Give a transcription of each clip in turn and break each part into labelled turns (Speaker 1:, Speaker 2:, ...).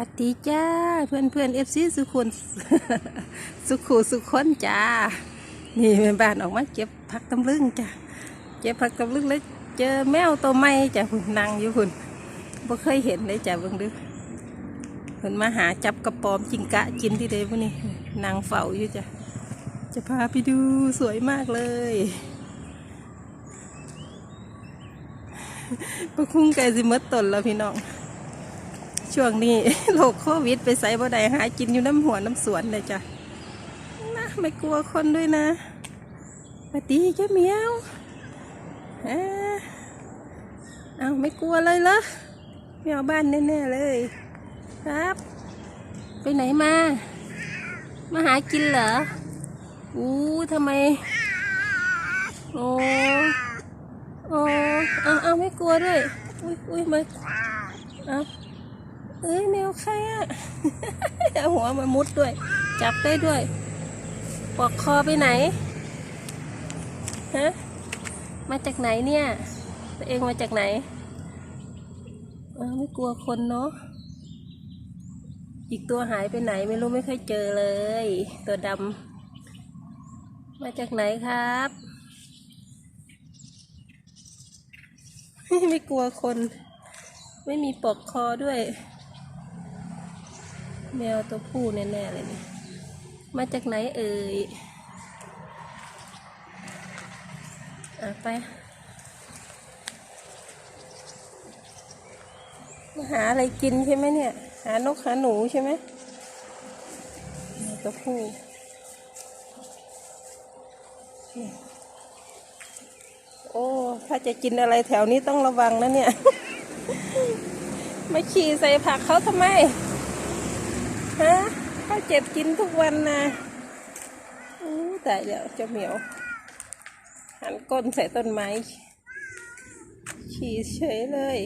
Speaker 1: วัสดีจ้า เพื่อนเพื่อนเอฟซีสุขุนสุขูสุขคนจ้า นี่แม่บ้านออกมาเก็บผักตำลึงจ้าเก็บผักตำลึงแล้วเจอแมวตัวใหม่จ้าคุณนั่งอยู่คุณบ่เคยเห็นเลยจ้าเบิ่งดูเพิ่นมาหาจับกระปอมจิงกะกินที่เดพวกนี้นางเฝ้าอยู่จ้ะจะพาไปดูสวยมากเลยประคุ้งไก่สิมดตนแล้วพี่น้อง ช่วงนี้โรคโควิด ไปใส่บ่ได้หากินอยู่น้ำหัวน้ำสวนเลยจ้ะนะไม่กลัวคนด้วยนะสวัสดีเจ้าเมียวเอ้าเอาไม่กลัวเลยเหรอเมียวบ้านแน่ๆเลย ครับ ไปไหนมา มาหากินเหรออู้ทำไม โอ้โอ้เอาเอาไม่กลัวด้วย อุ้ยอุ้ยมาเอา เอ้ยแมวใครอะเอาหัวมามุดด้วย จับได้ด้วย ปอกคอไปไหน ฮะ มาจากไหนเนี่ย ตัวเองมาจากไหนไม่กลัวคนเนาะ อีกตัวหายไปไหนไม่รู้ไม่เคยเจอเลย ตัวดำ มาจากไหนครับไม่กลัวคน ไม่มีปลอกคอด้วย แมวตัวผู้แน่ๆเลยนี่มาจากไหนเอ่ยอะไป มาหาอะไรกินใช่ไหมเนี่ย หานกหาหนูใช่ไหมแมวตัวผู้โอ้ ถ้าจะกินอะไรแถวนี้ต้องระวังนะเนี่ยไม่ขี่ใส่ผักเขาทำไม เขาเจ็บกินทุกวันนะอู้แต่เดี๋ยวเจะเหมียว หันก้นใส่ต้นไม้ขี่เฉยเลย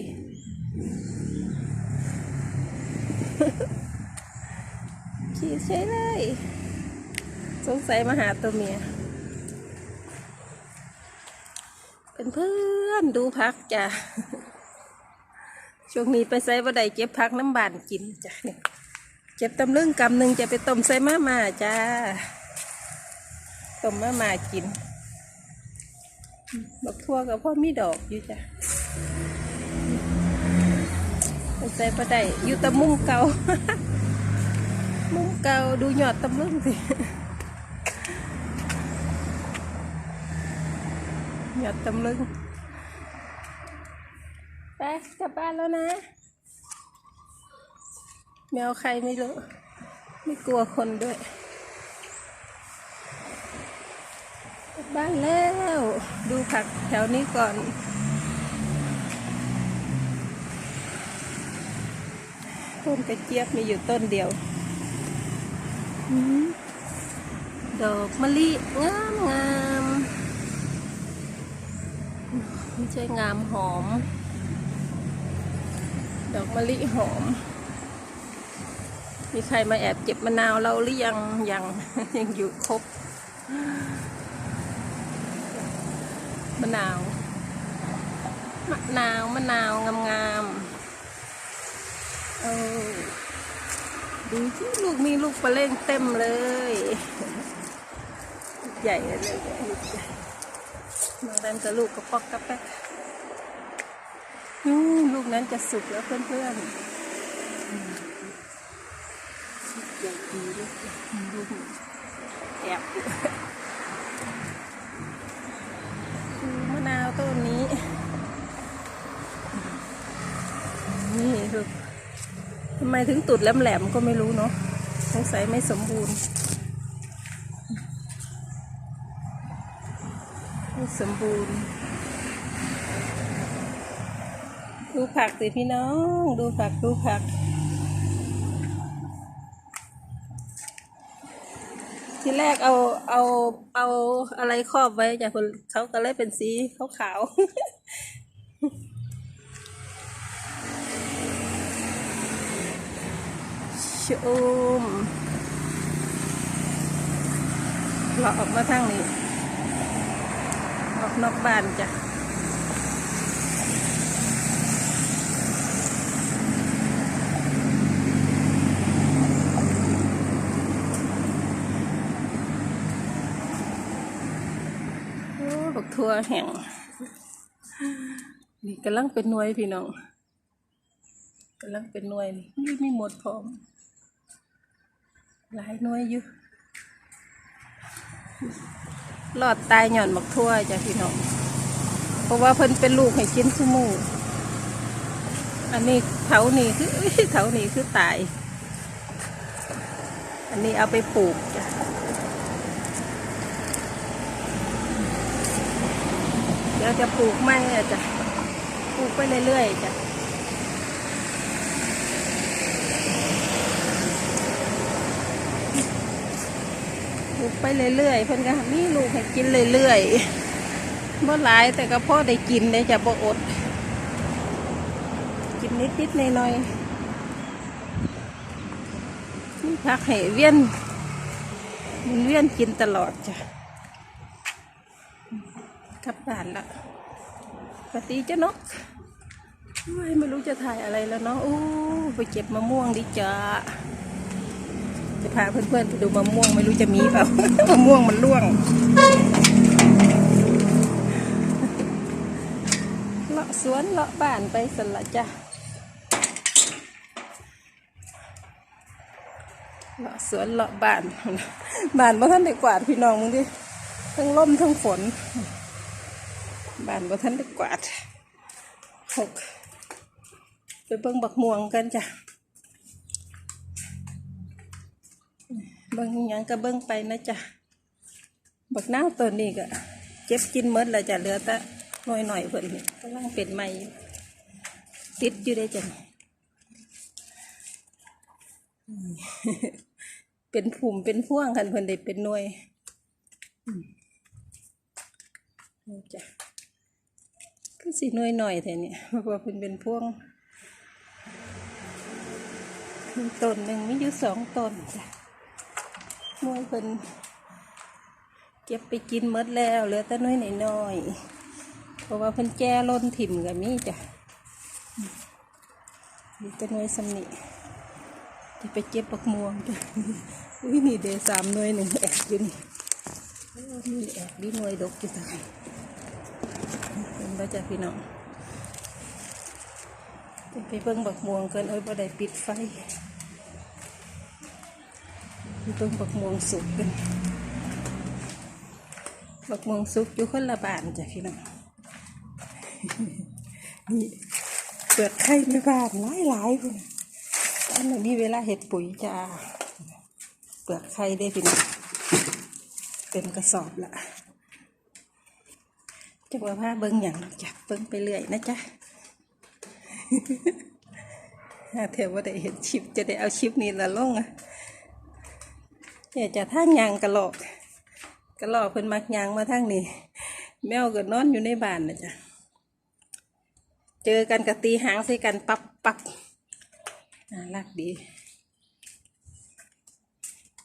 Speaker 1: ขี่เฉยเลย สงสัยมาหาตัวเมีย เป็นเพื่อนดูพักจ้ะช่วงนี้ไปใส่บ่ได้เก็บพักน้ำบานกินจ้ะเนี่ย เก็บตำลึงกำหนึ่งจะไปต้มใส่มาม่าจ้าต้มมาม่ากินบักทั่วกับพ่อมีดอกอยู่จ้ะไปใส่บ่ได้อยู่ตะมุ้งเก่า มุ้งเก่าดูหยอดตำลึงสิหยอดตำลึงไปกลับบ้านแล้วนะ แมวใครไม่รู้ ไม่กลัวคนด้วย บ้านแล้ว ดูผักแถวนี้ก่อน ต้นกระเจี๊ยบมีอยู่ต้นเดียวอดอกมะลิงามงามไม่ใช่งามหอม ดอกมะลิหอม มีใครมาแอบเก็บมะนาวเราหรือยังยังยังอยู่ครบมะนาวมะนาวมะนาวงามๆเออดูที่ลูกมีลูกปลาเล่งเต็มเลย ใหญ่เลยใหญ่บางดันกับลูกกระปอกกระแป๊กลูกนั้นจะสุกแล้วเพื่อนๆอืมใหญ่ ดูแอบอยู่ดูมะนาวต้นนี้ นี่ลูกทำไมถึงตุดแหลมๆก็ไม่รู้เนาะสงสัยไม่สมบูรณ์ ไม่สมบูรณ์ ดูผักสิพี่น้อง ดูผักดูผัก ทีแรกเอาเอาเอาอะไรครอบไว้จากคนเขาก็เลยเป็นสีขาวขาวๆชุมเราออกมาทางนี้ ออกนอกบ้านจ้ะ ทั่วแห่ง นี่กำลังเป็นหน่วยพี่น้องกำลังเป็นหน่วยนี่ไม่หมดพร้อม หลายหน่วยอยู่รอดตายหย่อนบักทั่วจ้ะพี่น้อง เพราะว่าเพิ่นเป็นลูกให้กินซุมูอันนี้เถานี่คือเถานี่คือตาย อันนี้เอาไปปลูกจ้ะ เดี๋ยวจะปลูกไม้อะจ้ะปลูกไปเรื่อยๆจ้ะปลูกไปเรื่อยๆเพิ่นก็มีลูกให้กินเรื่อยๆบ่หลายแต่ก็พ่อได้กินได้จะบ่อด กินนิดๆหน่อยๆนี่พักให้เวียนมุนเวียนกินตลอดจ้ะ กลับบ้านละปฏิจะนาะโอ้ยไม่รู้จะถ่ายอะไรแล้วเนาะโอ้ไปเก็บมะม่วงดิจ้าจะพาเพื่อนๆไปดูมะม่วงไม่รู้จะมีเปล่ามะม่วงมันร่วงเลาะสวนเลาะบ้านไปสละจ้ะเลาะสวนเลาะบ้านบ้านบ่ท่านได้กวาดพี่น้องมึงดิทั้งลมทั้งฝน บ้านบ่ท่านได้กวาดหกไปเบิ่งบักม่วงกันจ้ะเบิ่งหยังก็เบิ่งไปนะจ๊ะบักน้าวตัวนี้ก็เจ็บกินหมดแล้วจ้ะเหลือแต่หน่อยหน่อยเพิ่นนี่กำลังเป็นใหม่ติดอยู่ได้จ้ะเป็นผุ่มเป็นพ่วงกันเพิ่นได้เป็นหน่วยจ้ะ คือสิหน่วยหน่อยแต่เนี่ยเพราะว่าเพิ่นเป็นพ่วงต้นหนึ่งมีอยู่สองต้นจ้ะมวยเพิ่นเก็บไปกินมดแล้วเหลือแต่น้อยหน้อยเพราะว่าเพิ่นแจ้ล้นถิ่มกับมีจ้ะเหลือแต่น้อยสำนิจะไปเก็บปักม่วงจ้ะอุ้ยนี่เดสามน่วยหนึ่งแอบอยู่นี่นี่แอบดีน่วยดกอยู่ทางนี้ เป็นบ่จ้ะพี่น้องจะไปเบิ่งบักม่วงกันเอ้ยบ่ได้ปิดไฟต้นบักม่วงสุกกันบักม่วงสุกอยู่คนละบานจ้ะพี่น้องนี่เปิดไข่ในบ้านหลายหลายคนอันนี้มีเวลาเห็ดปุ๋ยจ้าเปลือกไข่ได้พี่น้องเต็มกระสอบละ จะว่าผ้าเบิ้งอย่างจ้ะเบิ้งไปเรื่อยนะจ๊ะถ้าเทว่าได้เห็นชิปจะได้เอาชิปนี้ละลงอะเนี่ยจะท่างยางกระหลอกกระหลอกเพิ่นมักยางมาทางนี้ แมวก็นอนอยู่ในบ้านนะจ๊ะเจอกันกะตีหางใส่กันปับปับน่ารักดี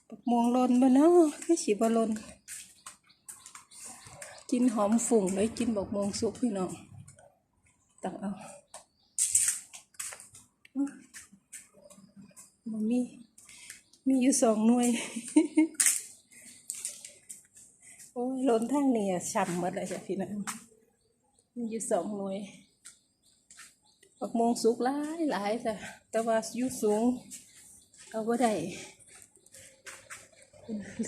Speaker 1: ปักม่วงลนบ่เนาะคือสีบ่หลน กินหอมฝุ่งเลยกินบักมงสุกพี่น้องต้องเอาบ่มี มีอยู่สองหน่วย โอ้ยล้นทางนี้อะช้ำหมดเลยจ้ะพี่น้องมีอยู่สองหน่วยปักมงสุกหลายหลายจ้ะแต่ว่าอยู่สูง เอาไ่ได้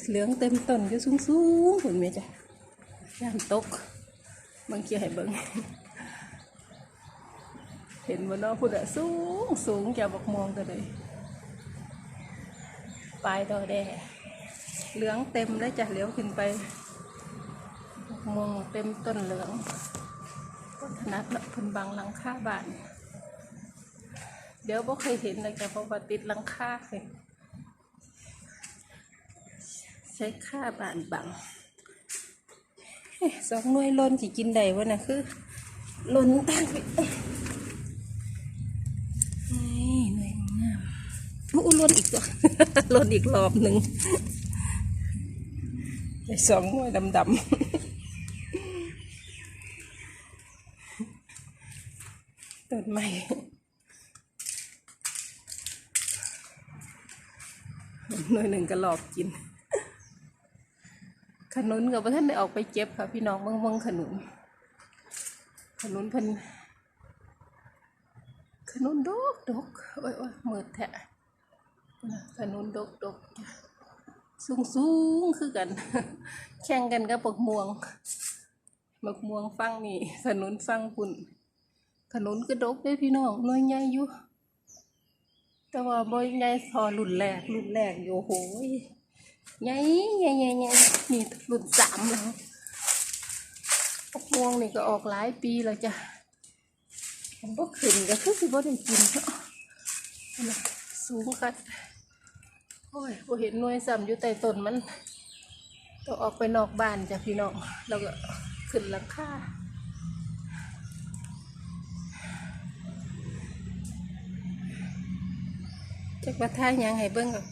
Speaker 1: เหลืองเต็มต้นอยู่สูงสูงๆเห็นไหมจ้ะ ย่านตกบางทีให้เบิ่งเห็นบนนอกพุ่นอะสูงสูงแกบักโมงกันเลยปลายดอแดเหลืองเต็มแล้วจะเหลียวขึ้นไปมองเต็มต้นเหลืองต้นถนัดเนาะพิ่นบังหลังคาบ้าน เดี๋ยวบ่เคยเห็นเลยจ้ะเพราะว่าติดหลังคาเลยใช้ค่าบ้านบัง สองหน่วยล้นสิกินได้วะนะคือล้นตั้งไปนี่หน่วยงามอู้ล้นอีกตัวล้นอีกรอบหนึ่งไอ้สองหน่วยดำดำๆต้นไม้หน่วยหนึ่งก็หลอกกิน ขนุนกับท่านได้ออกไปเก็บค่ะ พี่น้องเมืองเมืองขนุน ขนุนเพิ่นขนุนดกดกโอ้ยโอ้ยมืดแทะขนุนดกดกสูงสูงคือกัน แข่งกันกับปกม่วงบกม่วงฟังนี่ขนุนฟังปุ่นขนุนก็ดกด้พี่น้องน้อยใหญ่อยู่แต่ว่าบ่ใหญ่พอรุ่นแรกรุ่นแรกอยู่โอ้โหย ใหญ่ใหญ่ใหญ่ใหญ่นี่รุ่นสามแล้วปกม่วงนี่ก็ออกหลายปีแล้วจ้ะผมบ่ขึ้นก็คือสิบ่ได้กินเนาะสูงคัดโอ้ยบ่เห็นหน่วยซ้ำอยู่ใต้ต้นมันต้องออกไปนอกบ้านจ้ะพี่น้องแล้วก็ขึ้นหลังคาจักว่าท่ายังให้เบิ่งกับ